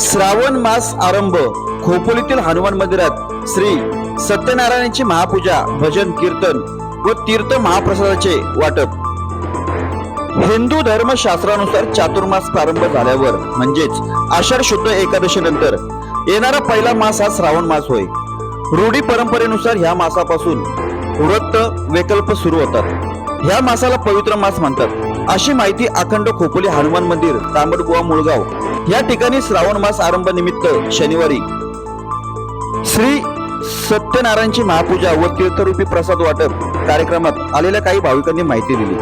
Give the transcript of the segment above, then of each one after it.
श्रावण मास आरंभ खोपोलीतील हनुमान मंदिरात श्री सत्यनारायणाची महापूजा भजन कीर्तन व तीर्थ महाप्रसादाचे वाटप. हिंदू धर्मशास्त्रानुसार चातुर्मास प्रारंभ झाल्यावर म्हणजेच आषाढ शुद्ध एकादशी नंतर येणारा पहिला मास हा श्रावण मास होय. रूढी परंपरेनुसार ह्या मासापासून व्रत विकल्प सुरू होतात. ह्या मासाला पवित्र मास म्हणतात. अशी माहिती अखंड खोपोली हनुमान मंदिर तांबडकुवा मुळगाव. या ठिकाणी श्रावण मास आरंभ निमित्त शनिवारी श्री सत्यनारायणची महापूजा व तीर्थरूपी प्रसाद वाटप कार्यक्रमात आलेल्या काही भाविकांनी माहिती दिली.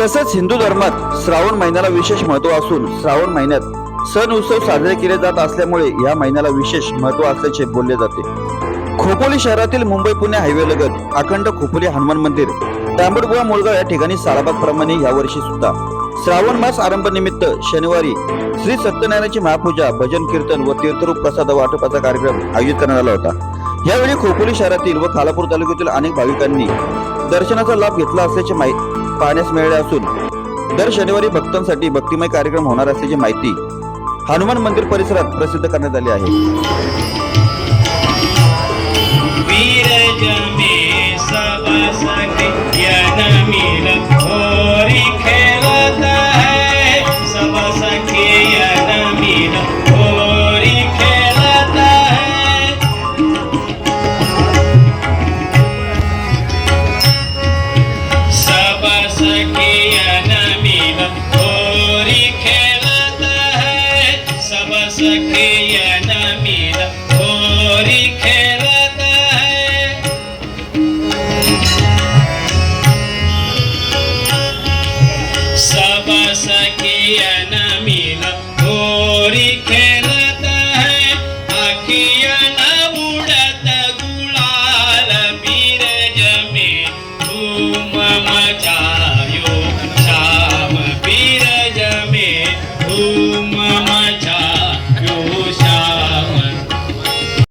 तसेच हिंदू धर्मात श्रावण महिन्याला विशेष महत्त्व असून श्रावण महिन्यात सण उत्सव साजरे केले जात असल्यामुळे या महिन्याला विशेष महत्त्व असल्याचे बोलले जाते. खोपोली शहरातील मुंबई पुणे हायवे लगत अखंड खोपोली हनुमान मंदिर तांबडबुवा मोळगाव या ठिकाणी साराबाग प्रमाणे यावर्षी सुद्धा. श्रावण मास आरंभ निमित्त शनिवारी श्री सत्यनारायणाची महापूजा भजन कीर्तन व तीर्थरूप प्रसाद वाटपाचा कार्यक्रम आयोजित करण्यात आला होता. यावेळी खोपोली शहरातील व खालापूर तालुक्यातील अनेक भाविकांनी दर्शनाचा लाभ घेतला असल्याचे माहिती पाहण्यास मिळाले असून दर शनिवारी भक्तांसाठी भक्तिमय कार्यक्रम होणार असल्याची माहिती हनुमान मंदिर परिसरात प्रसिद्ध करण्यात आली आहे. सखे यन मिल है सब सखियन